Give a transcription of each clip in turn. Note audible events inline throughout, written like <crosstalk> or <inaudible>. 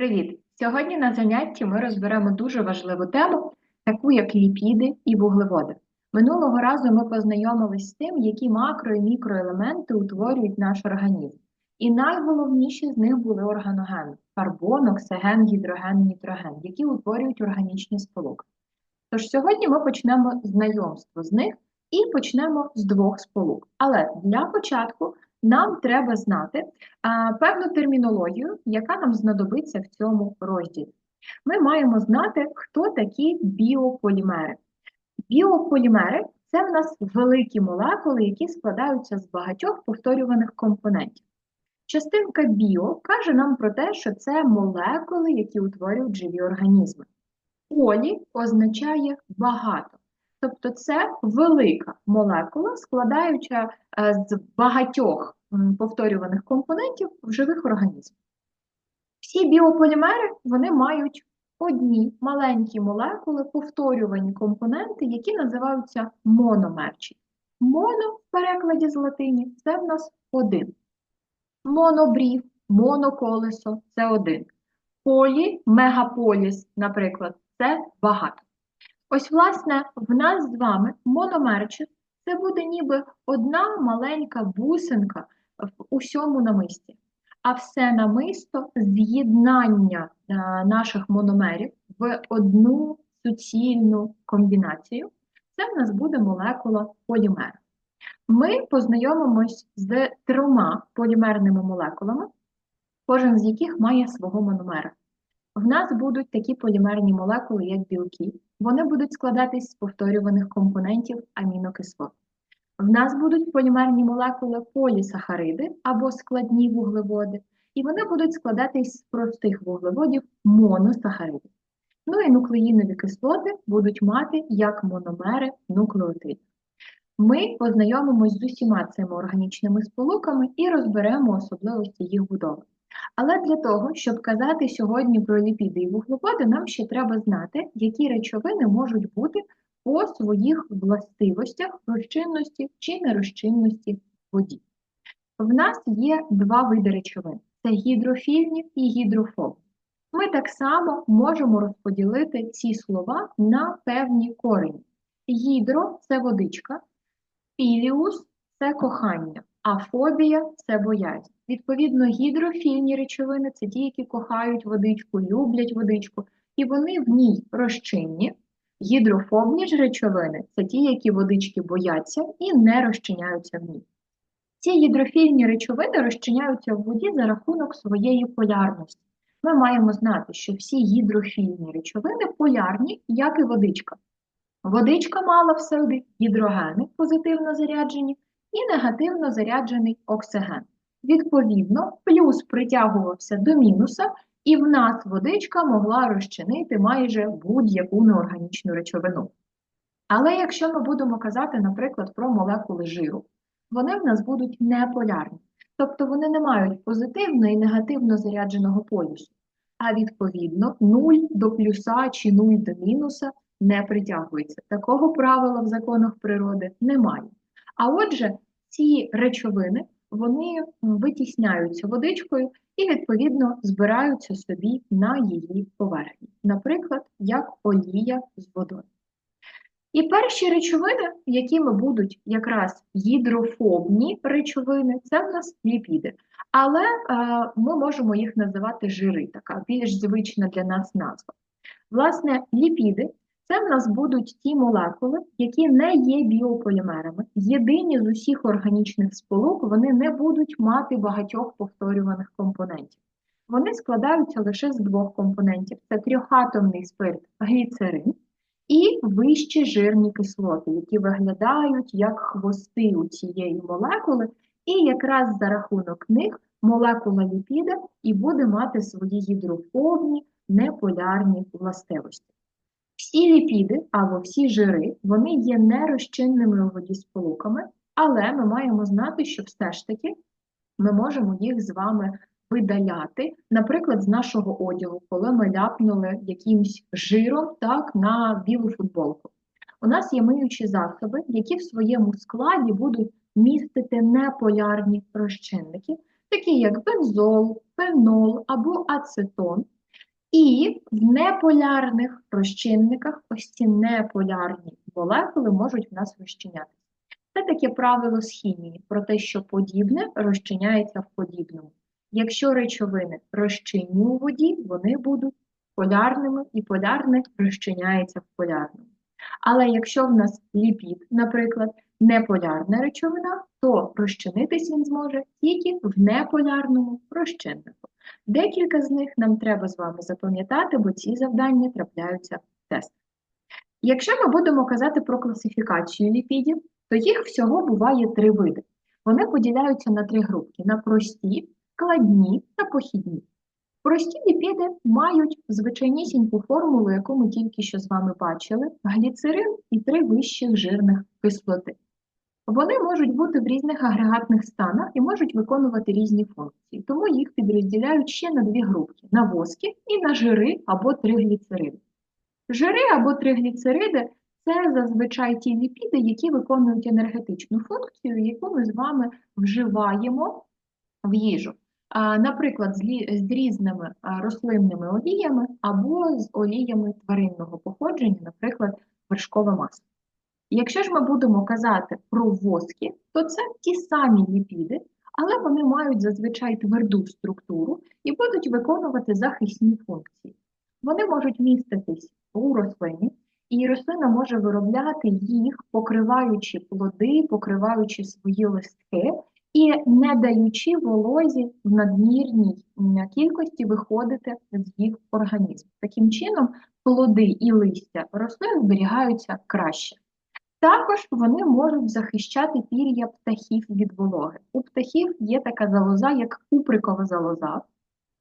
Привіт! Сьогодні на занятті ми розберемо дуже важливу тему, таку як ліпіди і вуглеводи. Минулого разу ми познайомились з тим, які макро і мікроелементи утворюють наш організм. І найголовніші з них були органогени карбон, оксиген, гідроген, нітроген, які утворюють органічні сполуки. Тож сьогодні ми почнемо знайомство з них і почнемо з двох сполук. Але для початку нам треба знати певну термінологію, яка нам знадобиться в цьому розділі. Ми маємо знати, хто такі біополімери. Біополімери це в нас великі молекули, які складаються з багатьох повторюваних компонентів. Частинка біо каже нам про те, що це молекули, які утворюють живі організми. Полі означає багато. Тобто це велика молекула, складаюча е, з багатьох повторюваних компонентів в живих організмах. Всі біополімери вони мають одні маленькі молекули, повторювані компоненти, які називаються мономерчі. Моно в перекладі з латині це в нас один. Монобрів, моноколесо це один. Полі, мегаполіс, наприклад, це багато. Ось, власне, в нас з вами мономерчик це буде ніби одна маленька бусинка в усьому намисті. А все намисто з'єднання е, наших мономерів в одну суцільну комбінацію. Це в нас буде молекула полімера. Ми познайомимось з трьома полімерними молекулами, кожен з яких має свого мономера. В нас будуть такі полімерні молекули, як білки. Вони будуть складатись з повторюваних компонентів амінокислот. В нас будуть полімерні молекули полісахариди або складні вуглеводи, і вони будуть складатись з простих вуглеводів моносахаридів. Ну і нуклеїнові кислоти будуть мати як мономери нуклеотидів. Ми познайомимось з усіма цими органічними сполуками і розберемо особливості їх будови. Але для того, щоб казати сьогодні про ліпіди і вуглеводи, нам ще треба знати, які речовини можуть бути по своїх властивостях розчинності чи нерозчинності воді. В нас є два види речовин це гідрофільні і гідрофобні. Ми так само можемо розподілити ці слова на певні корені. Гідро це водичка, філіус це кохання, а фобія це боязнь. Відповідно, гідрофільні речовини це ті, які кохають водичку, люблять водичку, і вони в ній розчинні. Гідрофобні ж речовини це ті, які водички бояться і не розчиняються в ній. Ці гідрофільні речовини розчиняються в воді за рахунок своєї полярності. Ми маємо знати, що всі гідрофільні речовини полярні, як і водичка. Водичка мала в собі гідрогени позитивно заряджені і негативно заряджений оксиген. Відповідно, плюс притягувався до мінуса, і в нас водичка могла розчинити майже будь-яку неорганічну речовину. Але якщо ми будемо казати, наприклад, про молекули жиру, вони в нас будуть неполярні, тобто вони не мають позитивно і негативно зарядженого полюсу, а відповідно 0 до плюса чи 0 до мінуса не притягується. Такого правила в законах природи немає. А отже, ці речовини вони витісняються водичкою і, відповідно, збираються собі на її поверхні, наприклад, як олія з водою. І перші речовини, якими будуть якраз гідрофобні речовини, це в нас ліпіди. Але е, ми можемо їх називати жири, така більш звична для нас назва. Власне, ліпіди це в нас будуть ті молекули, які не є біополімерами. Єдині з усіх органічних сполук вони не будуть мати багатьох повторюваних компонентів. Вони складаються лише з двох компонентів: це трьохатомний спирт гліцерин і вищі жирні кислоти, які виглядають як хвости у цієї молекули, і якраз за рахунок них молекула ліпіда і буде мати свої гідрофобні неполярні властивості. Всі ліпіди або всі жири, вони є нерозчинними у воді сполуками, але ми маємо знати, що все ж таки ми можемо їх з вами видаляти, наприклад, з нашого одягу, коли ми ляпнули якимсь жиром так, на білу футболку. У нас є миючі засоби, які в своєму складі будуть містити неполярні розчинники, такі як бензол, фенол або ацетон. І в неполярних розчинниках ось ці неполярні молекули можуть в нас розчинятися. Це таке правило з хімії про те, що подібне розчиняється в подібному. Якщо речовини розчинні у воді, вони будуть полярними і полярне розчиняється в полярному. Але якщо в нас ліпід, наприклад, неполярна речовина, то розчинитись він зможе тільки в неполярному розчиннику. Декілька з них нам треба з вами запам'ятати, бо ці завдання трапляються в тестах. Якщо ми будемо казати про класифікацію ліпідів, то їх всього буває три види. Вони поділяються на три групки: на прості, складні та похідні. Прості ліпіди мають звичайнісіньку формулу, яку ми тільки що з вами бачили: гліцерин і три вищих жирних кислоти. Вони можуть бути в різних агрегатних станах і можуть виконувати різні функції, тому їх підрозділяють ще на дві групки: на воски і на жири або тригліцериди. Жири або тригліцериди це зазвичай ті ліпіди, які виконують енергетичну функцію, яку ми з вами вживаємо в їжу. Наприклад, з різними рослинними оліями або з оліями тваринного походження, наприклад, вершкове масло. Якщо ж ми будемо казати про воски, то це ті самі ліпіди, але вони мають зазвичай тверду структуру і будуть виконувати захисні функції. Вони можуть міститись у рослині, і рослина може виробляти їх, покриваючи плоди, покриваючи свої листки і не даючи волозі в надмірній кількості виходити з їх організму. Таким чином, плоди і листя рослин зберігаються краще. Також вони можуть захищати пір'я птахів від вологи. У птахів є така залоза, як куприкова залоза,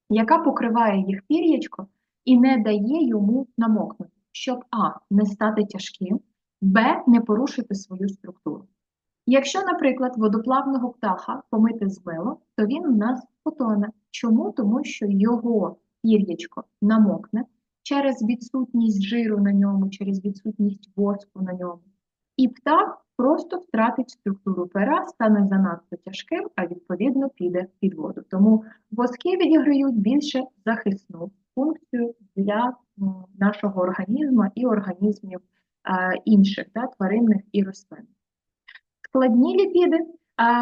яка покриває їх пір'ячко і не дає йому намокнути, щоб А не стати тяжким, Б не порушити свою структуру. Якщо, наприклад, водоплавного птаха помити з милом, то він у нас потоне. Чому? Тому що його пір'ячко намокне через відсутність жиру на ньому, через відсутність воску на ньому. І птах просто втратить структуру пера, стане занадто тяжким, а відповідно піде під воду. Тому воски відіграють більше захисну функцію для нашого організму і організмів інших та, тваринних і рослин. Складні ліпіди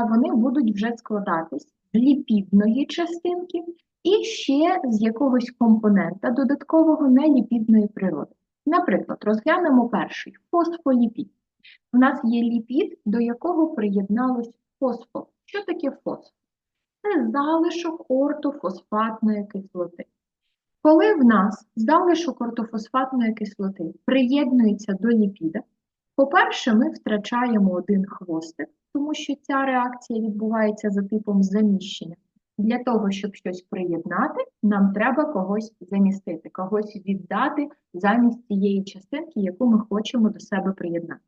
вони будуть вже складатись з ліпідної частинки і ще з якогось компонента додаткового неліпідної природи. Наприклад, розглянемо перший фосфоліпід. У нас є ліпід, до якого приєдналось фосфор. Що таке фосфор? Це залишок ортофосфатної кислоти. Коли в нас залишок ортофосфатної кислоти приєднується до ліпіда, по-перше, ми втрачаємо один хвостик, тому що ця реакція відбувається за типом заміщення. Для того, щоб щось приєднати, нам треба когось замістити, когось віддати замість цієї частинки, яку ми хочемо до себе приєднати.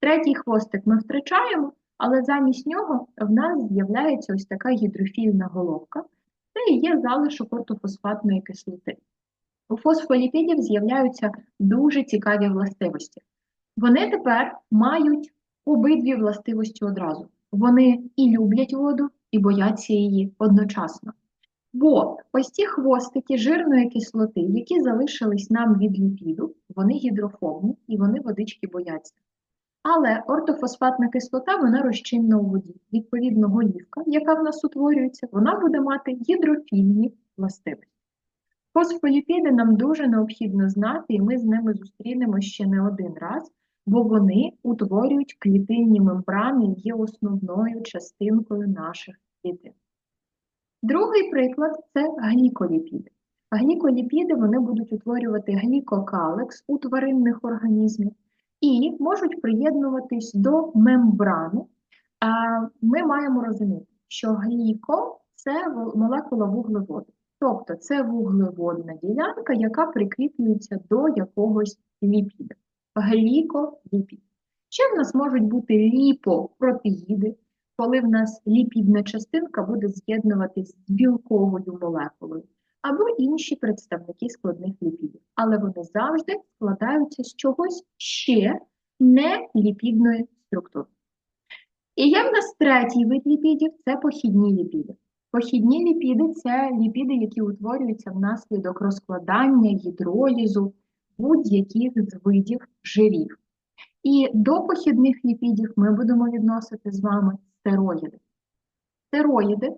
Третій хвостик ми втрачаємо, але замість нього в нас з'являється ось така гідрофільна головка, це і є залишок ортофосфатної кислоти. У фосфоліпідів з'являються дуже цікаві властивості. Вони тепер мають обидві властивості одразу. Вони і люблять воду, і бояться її одночасно. Бо ось ці хвостики жирної кислоти, які залишились нам від ліпіду, вони гідрофобні і вони водички бояться. Але ортофосфатна кислота вона розчинна у воді. Відповідно, голівка, яка в нас утворюється, вона буде мати гідрофільні властивості. Фосфоліпіди нам дуже необхідно знати, і ми з ними зустрінемо ще не один раз, бо вони утворюють клітинні мембрани і є основною частинкою наших клітин. Другий приклад це гліколіпіди. Гліколіпіди вони будуть утворювати глікокалекс у тваринних організмів і можуть приєднуватись до мембрани. Ми маємо розуміти, що гліко це молекула вуглеводу. Тобто це вуглеводна ділянка, яка прикріплюється до якогось ліпіда. Гліколіпід. Ще в нас можуть бути ліпопротеїди, коли в нас ліпідна частинка буде з'єднуватись з білковою молекулою або інші представники складних ліпідів. Але вони завжди складаються з чогось ще не ліпідної структури. І є в нас третій вид ліпідів це похідні ліпіди. Похідні ліпіди це ліпіди, які утворюються внаслідок розкладання, гідролізу будь-яких з видів жирів. І до похідних ліпідів ми будемо відносити з вами стероїди. Стероїди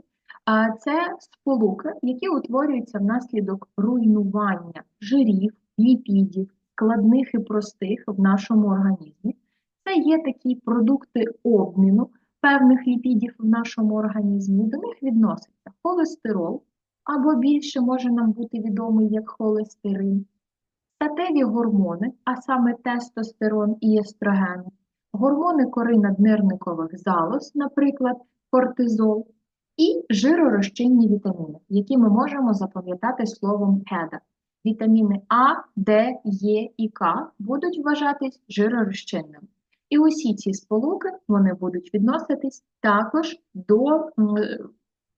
це сполуки, які утворюються внаслідок руйнування жирів, ліпідів, складних і простих в нашому організмі. Це є такі продукти обміну певних ліпідів в нашому організмі. До них відноситься холестерол, або більше може нам бути відомий як холестерин, статеві гормони, а саме тестостерон і естроген, гормони кори наднирникових залоз, наприклад, кортизол, і жиророзчинні вітаміни, які ми можемо запам'ятати словом КЕДА. Вітаміни А, Д, Е і К будуть вважатись жиророзчинними. І усі ці сполуки вони будуть відноситись також до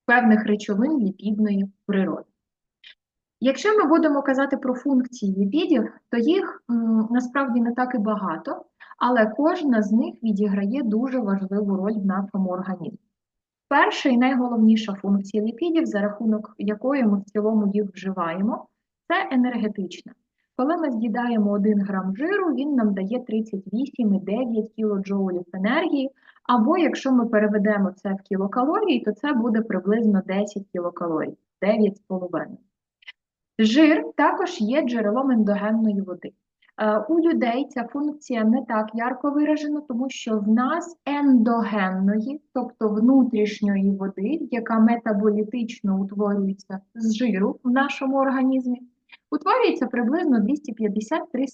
певних речовин ліпідної природи. Якщо ми будемо казати про функції ліпідів, то їх насправді не так і багато, але кожна з них відіграє дуже важливу роль в нашому організмі. Перша і найголовніша функція ліпідів, за рахунок якої ми в цілому їх вживаємо, це енергетична. Коли ми з'їдаємо 1 грам жиру, він нам дає 38,9 кілоджоулів енергії, або якщо ми переведемо це в кілокалорії, то це буде приблизно 10 кілокалорій, 9,5. Жир також є джерелом ендогенної води. Е, у людей ця функція не так ярко виражена, тому що в нас ендогенної, тобто внутрішньої води, яка метаболітично утворюється з жиру в нашому організмі, утворюється приблизно 250-300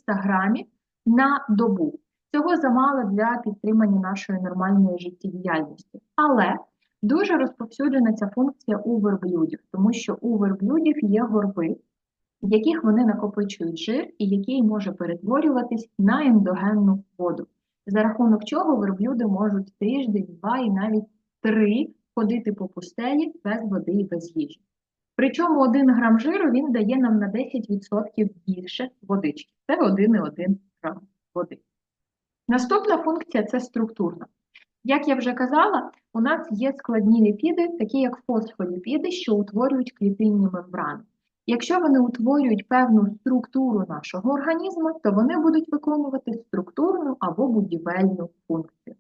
грамів на добу. Цього замало для підтримання нашої нормальної життєдіяльності. Але дуже розповсюджена ця функція у верблюдів, тому що у верблюдів є горби в яких вони накопичують жир і який може перетворюватись на ендогенну воду, за рахунок чого верблюди можуть тиждень, два і навіть три ходити по пустелі без води і без їжі. Причому 1 грам жиру він дає нам на 10% більше водички. Це 1,1 грам води. Наступна функція це структурна. Як я вже казала, у нас є складні ліпіди, такі як фосфоліпіди, що утворюють клітинні мембрани. Якщо вони утворюють певну структуру нашого організму, то вони будуть виконувати структурну або будівельну функцію.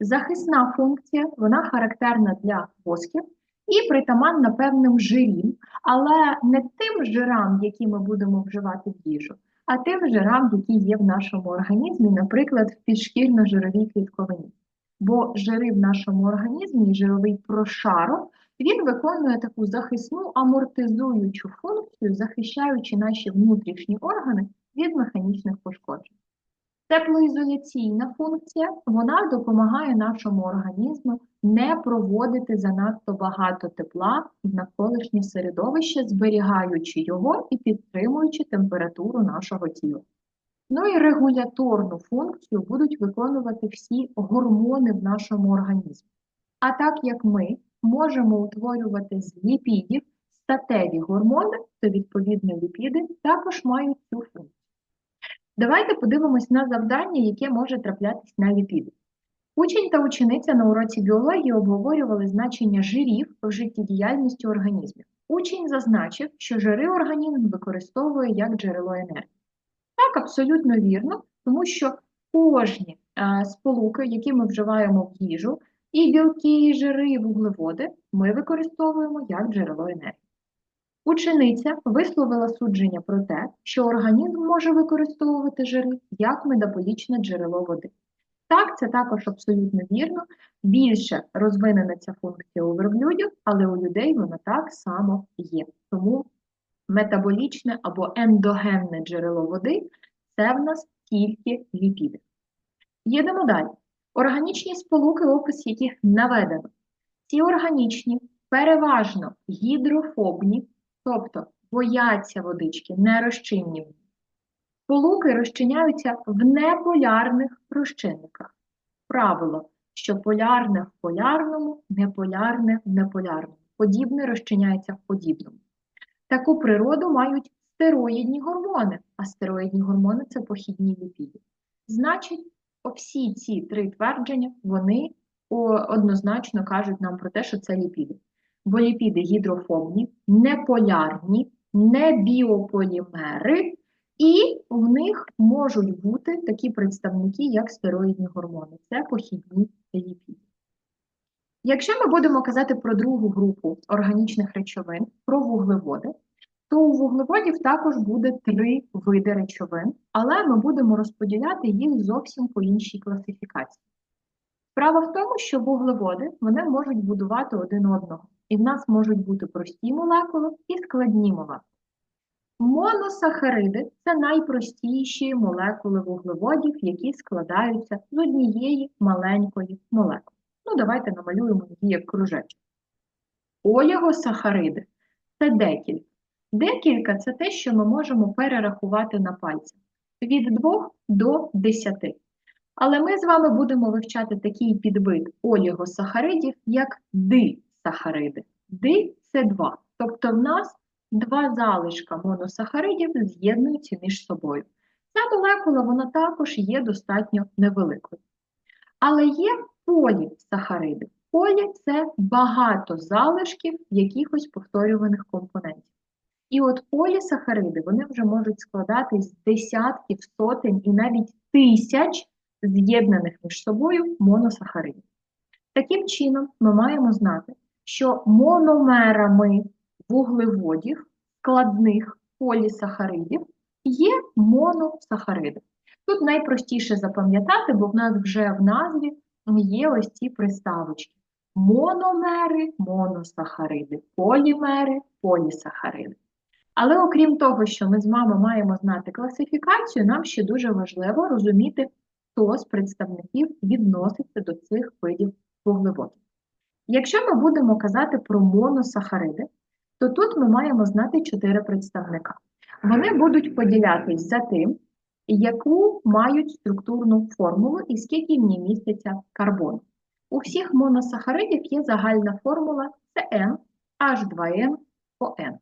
Захисна функція, вона характерна для восків і притаманна певним жирам, але не тим жирам, які ми будемо вживати в їжу, а тим жирам, які є в нашому організмі, наприклад, в підшкільно-жировій клітковині. Бо жири в нашому організмі, жировий прошарок, він виконує таку захисну амортизуючу функцію, захищаючи наші внутрішні органи від механічних пошкоджень. Теплоізоляційна функція вона допомагає нашому організму не проводити занадто багато тепла в навколишнє середовище, зберігаючи його і підтримуючи температуру нашого тіла. Ну і регуляторну функцію будуть виконувати всі гормони в нашому організмі. А так як ми можемо утворювати з ліпідів статеві гормони, то відповідно ліпіди також мають цю функцію. Давайте подивимось на завдання, яке може траплятись на ліпіди. Учень та учениця на уроці біології обговорювали значення жирів в життєдіяльності організмів. Учень зазначив, що жири організм використовує як джерело енергії. Так, абсолютно вірно, тому що кожні е, сполуки, які ми вживаємо в їжу, і білки, і жири, і вуглеводи ми використовуємо як джерело енергії. Учениця висловила судження про те, що організм може використовувати жири як метаболічне джерело води. Так, це також абсолютно вірно. Більше розвинена ця функція у верблюдів, але у людей вона так само є. Тому метаболічне або ендогенне джерело води це в нас тільки ліпіди. Їдемо далі. Органічні сполуки, опис яких наведено. Ці органічні переважно гідрофобні, тобто бояться водички, не розчинні. Сполуки розчиняються в неполярних розчинниках. Правило, що полярне в полярному, неполярне в неполярному. Подібне розчиняється в подібному. Таку природу мають стероїдні гормони, а стероїдні гормони це похідні ліпіди. Значить, всі ці три твердження вони однозначно кажуть нам про те, що це ліпіди. бо ліпіди гідрофобні, неполярні, не біополімери, і в них можуть бути такі представники, як стероїдні гормони. Це похідні ліпіди. Якщо ми будемо казати про другу групу органічних речовин, про вуглеводи, то у вуглеводів також буде три види речовин, але ми будемо розподіляти їх зовсім по іншій класифікації. Справа в тому, що вуглеводи вони можуть будувати один одного, і в нас можуть бути прості молекули і складні молекули. Моносахариди це найпростіші молекули вуглеводів, які складаються з однієї маленької молекули. Ну, давайте намалюємо її як кружечок. Олігосахариди це декілька. Декілька це те, що ми можемо перерахувати на пальцях від 2 до 10. Але ми з вами будемо вивчати такий підвид олігосахаридів, як дисахариди. Ди це 2. Тобто в нас два залишка моносахаридів з'єднуються між собою. Ця молекула вона також є достатньо невеликою. Але є полісахариди. Полі це багато залишків якихось повторюваних компонентів. І от полісахариди вони вже можуть складатись з десятків, сотень і навіть тисяч з'єднаних між собою моносахаридів. Таким чином, ми маємо знати, що мономерами вуглеводів, складних полісахаридів є моносахариди. Тут найпростіше запам'ятати, бо в нас вже в назві є ось ці приставочки. Мономери, моносахариди, полімери, полісахариди. Але окрім того, що ми з вами маємо знати класифікацію, нам ще дуже важливо розуміти, хто з представників відноситься до цих видів вуглеводів. Якщо ми будемо казати про моносахариди, то тут ми маємо знати чотири представника. Вони будуть поділятись за тим, яку мають структурну формулу і скільки в ній міститься карбону. У всіх моносахаридів є загальна формула CN H2N ON.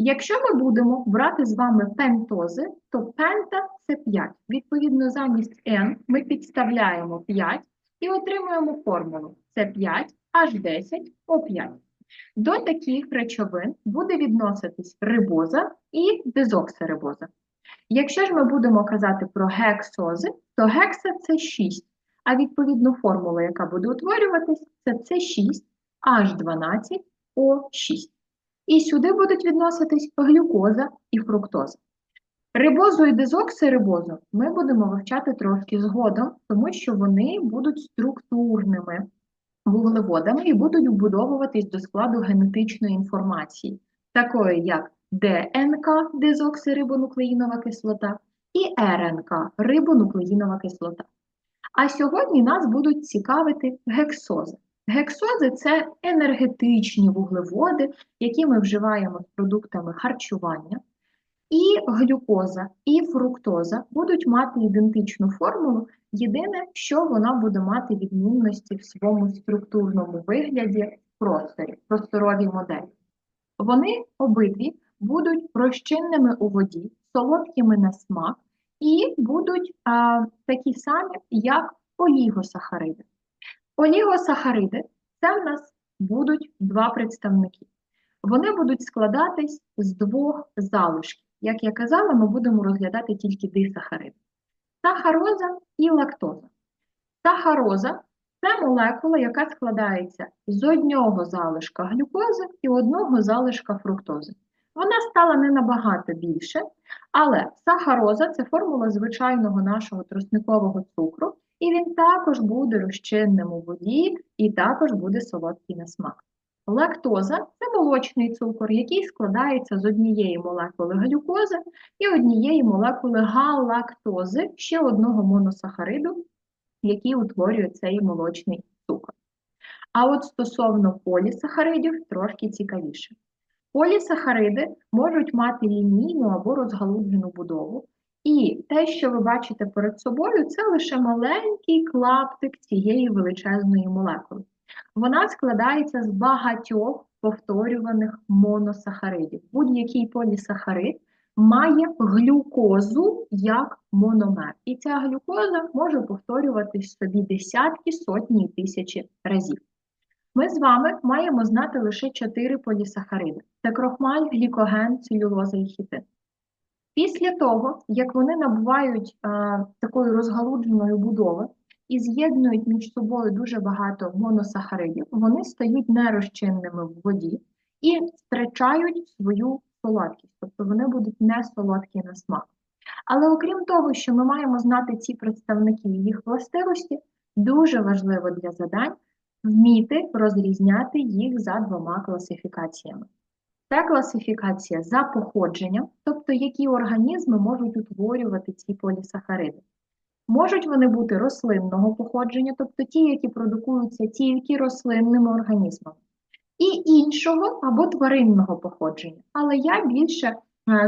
Якщо ми будемо брати з вами пентози, то пента це 5. Відповідно, замість N ми підставляємо 5 і отримуємо формулу С5 H10O5. До таких речовин буде відноситись рибоза і дезоксирибоза. Якщо ж ми будемо казати про гексози, то гекса це 6, а відповідно формула, яка буде утворюватись, це С6 H12O6. І сюди будуть відноситись глюкоза і фруктоза. Рибозу і дезоксирибозу ми будемо вивчати трошки згодом, тому що вони будуть структурними вуглеводами і будуть вбудовуватись до складу генетичної інформації, такої як ДНК дезоксирибонуклеїнова кислота і РНК рибонуклеїнова кислота. А сьогодні нас будуть цікавити гексози. Гексози це енергетичні вуглеводи, які ми вживаємо з продуктами харчування. І глюкоза, і фруктоза будуть мати ідентичну формулу. Єдине, що вона буде мати відмінності в своєму структурному вигляді просторі, просторовій моделі. Вони обидві будуть розчинними у воді, солодкими на смак, і будуть а, такі самі, як олігосахариди. Олігосахариди це в нас будуть два представники. Вони будуть складатись з двох залишків. Як я казала, ми будемо розглядати тільки дисахариди. Сахароза і лактоза. Сахароза це молекула, яка складається з одного залишка глюкози і одного залишка фруктози. Вона стала не набагато більше, але сахароза це формула звичайного нашого тростникового цукру, і він також буде розчинним у воді і також буде солодкий на смак. Лактоза це молочний цукор, який складається з однієї молекули глюкози і однієї молекули галактози, ще одного моносахариду, який утворює цей молочний цукор. А от стосовно полісахаридів трошки цікавіше. Полісахариди можуть мати лінійну або розгалуджену будову, і те, що ви бачите перед собою, це лише маленький клаптик цієї величезної молекули. Вона складається з багатьох повторюваних моносахаридів. Будь-який полісахарид має глюкозу як мономер. І ця глюкоза може повторюватись собі десятки, сотні і тисячі разів. Ми з вами маємо знати лише чотири полісахариди: це крохмаль, глікоген, целюлоза і хітин. Після того, як вони набувають а, такої розгалудженої будови і з'єднують між собою дуже багато моносахаридів, вони стають нерозчинними в воді і втрачають свою солодкість, тобто вони будуть не солодкі на смак. Але окрім того, що ми маємо знати ці представники їх властивості, дуже важливо для задань вміти розрізняти їх за двома класифікаціями. Це класифікація за походженням, тобто які організми можуть утворювати ці полісахариди. Можуть вони бути рослинного походження, тобто ті, які продукуються тільки рослинними організмами, і іншого або тваринного походження. Але я більше е,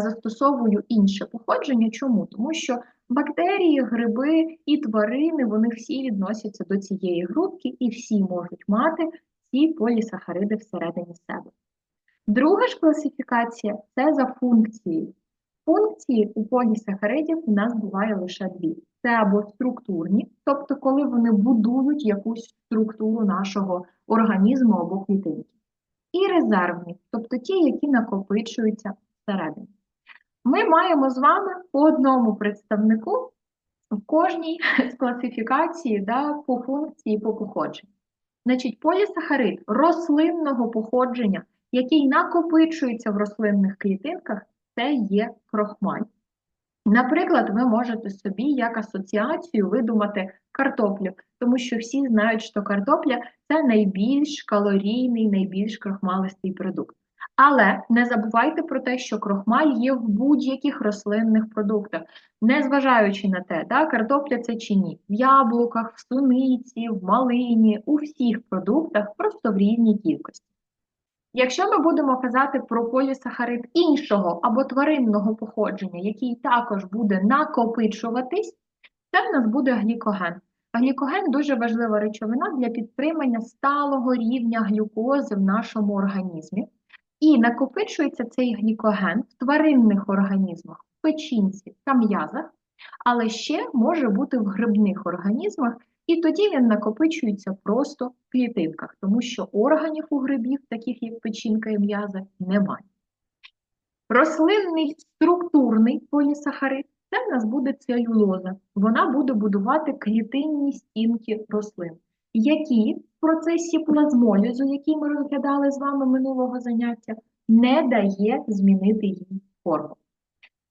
застосовую інше походження. Чому? Тому що бактерії, гриби і тварини вони всі відносяться до цієї групки і всі можуть мати ці полісахариди всередині себе. Друга ж класифікація це за функцією. Функції у полісахаридів у нас буває лише дві: це або структурні, тобто коли вони будують якусь структуру нашого організму або клітинки, і резервні, тобто ті, які накопичуються всередині. Ми маємо з вами по одному представнику в кожній з <laughs> класифікації да, по функції по походженню. Значить, полісахарид рослинного походження який накопичується в рослинних клітинках, це є крохмаль. Наприклад, ви можете собі як асоціацію видумати картоплю, тому що всі знають, що картопля це найбільш калорійний, найбільш крохмалистий продукт. Але не забувайте про те, що крохмаль є в будь-яких рослинних продуктах, незважаючи на те, да, картопля це чи ні, в яблуках, в суниці, в малині, у всіх продуктах просто в рівній кількості. Якщо ми будемо казати про полісахарид іншого або тваринного походження, який також буде накопичуватись, це в нас буде глікоген. Глікоген дуже важлива речовина для підтримання сталого рівня глюкози в нашому організмі. І накопичується цей глікоген в тваринних організмах, в печінці та м'язах, але ще може бути в грибних організмах і тоді він накопичується просто в клітинках, тому що органів у грибів, таких як печінка і м'яза, немає. Рослинний структурний полісахарид це в нас буде целюлоза. Вона буде будувати клітинні стінки рослин, які в процесі плазмолізу, який ми розглядали з вами минулого заняття, не дає змінити її форму.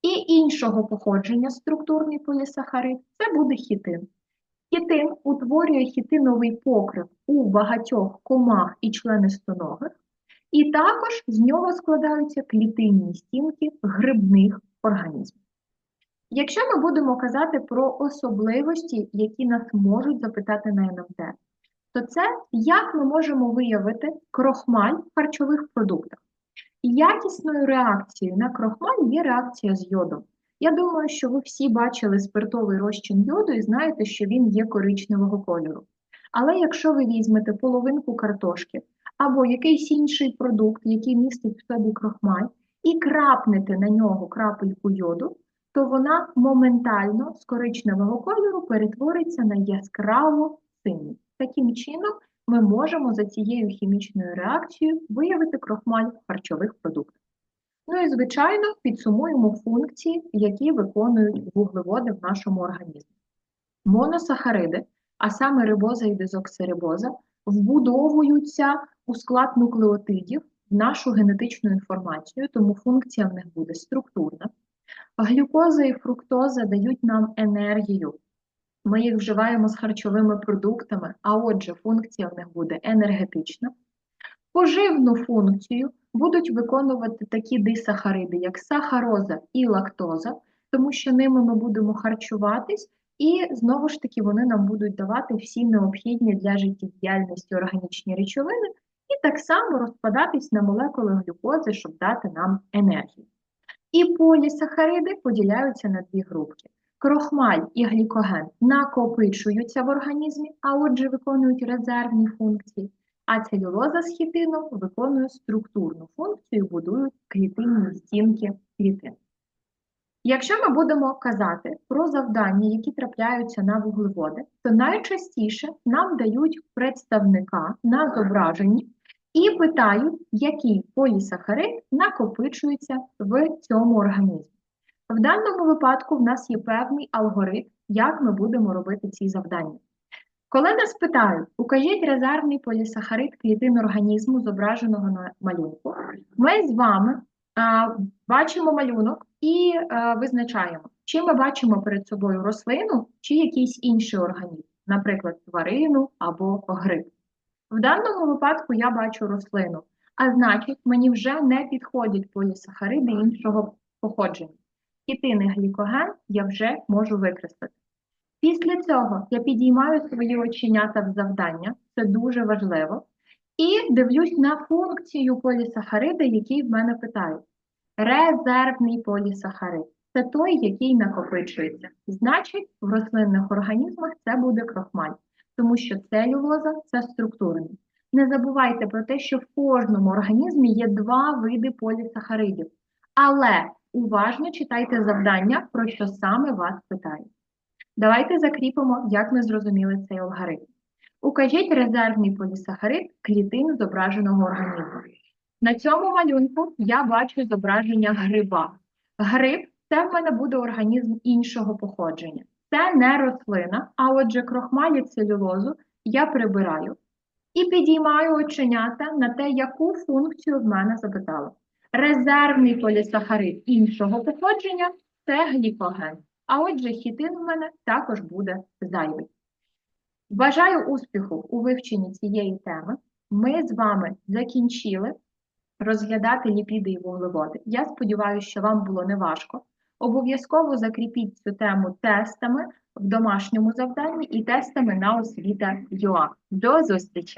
І іншого походження структурний полісахарид це буде хітин. Хітин утворює хітиновий покрив у багатьох комах і членистоногих, і також з нього складаються клітинні стінки грибних організмів. Якщо ми будемо казати про особливості, які нас можуть запитати на НМТ, то це як ми можемо виявити крохмаль в харчових продуктах. Якісною реакцією на крохмаль є реакція з йодом. Я думаю, що ви всі бачили спиртовий розчин йоду і знаєте, що він є коричневого кольору. Але якщо ви візьмете половинку картошки або якийсь інший продукт, який містить в собі крохмаль, і крапнете на нього крапельку йоду, то вона моментально з коричневого кольору перетвориться на яскраво синій. Таким чином, ми можемо за цією хімічною реакцією виявити крохмаль в харчових продуктах. Ну і, звичайно, підсумуємо функції, які виконують вуглеводи в нашому організмі. Моносахариди, а саме рибоза і дезоксирибоза, вбудовуються у склад нуклеотидів в нашу генетичну інформацію, тому функція в них буде структурна. Глюкоза і фруктоза дають нам енергію. Ми їх вживаємо з харчовими продуктами, а отже, функція в них буде енергетична. Поживну функцію будуть виконувати такі дисахариди, як сахароза і лактоза, тому що ними ми будемо харчуватись, і знову ж таки вони нам будуть давати всі необхідні для життєдіяльності органічні речовини, і так само розпадатись на молекули глюкози, щоб дати нам енергію. І полісахариди поділяються на дві групки. Крохмаль і глікоген накопичуються в організмі, а отже, виконують резервні функції а целюлоза з хітином виконує структурну функцію, будують клітинні стінки клітин. Якщо ми будемо казати про завдання, які трапляються на вуглеводи, то найчастіше нам дають представника на зображенні і питають, який полісахарид накопичується в цьому організмі. В даному випадку в нас є певний алгоритм, як ми будемо робити ці завдання. Коли нас питають, укажіть резервний полісахарид клітин організму, зображеного на малюнку, ми з вами а, бачимо малюнок і а, визначаємо, чи ми бачимо перед собою рослину чи якийсь інший організм, наприклад, тварину або гриб. В даному випадку я бачу рослину, а значить, мені вже не підходять полісахариди іншого походження. Хітин і глікоген я вже можу викреслити. Після цього я підіймаю свої оченята в завдання, це дуже важливо, і дивлюсь на функцію полісахарида, який в мене питають. Резервний полісахарид це той, який накопичується. Значить, в рослинних організмах це буде крохмаль, тому що целюлоза це структурний. Не забувайте про те, що в кожному організмі є два види полісахаридів. Але уважно читайте завдання, про що саме вас питають. Давайте закріпимо, як ми зрозуміли цей алгоритм. Укажіть резервний полісахарид клітин зображеного організму. На цьому малюнку я бачу зображення гриба. Гриб це в мене буде організм іншого походження. Це не рослина, а отже, крохмалі целюлозу я прибираю і підіймаю оченята на те, яку функцію в мене запитали. Резервний полісахарид іншого походження це глікоген. А отже, хітин в мене також буде зайвий. Бажаю успіху у вивченні цієї теми. Ми з вами закінчили розглядати ліпіди і вуглеводи. Я сподіваюся, що вам було неважко. Обов'язково закріпіть цю тему тестами в домашньому завданні і тестами на освіта.ua. До зустрічі!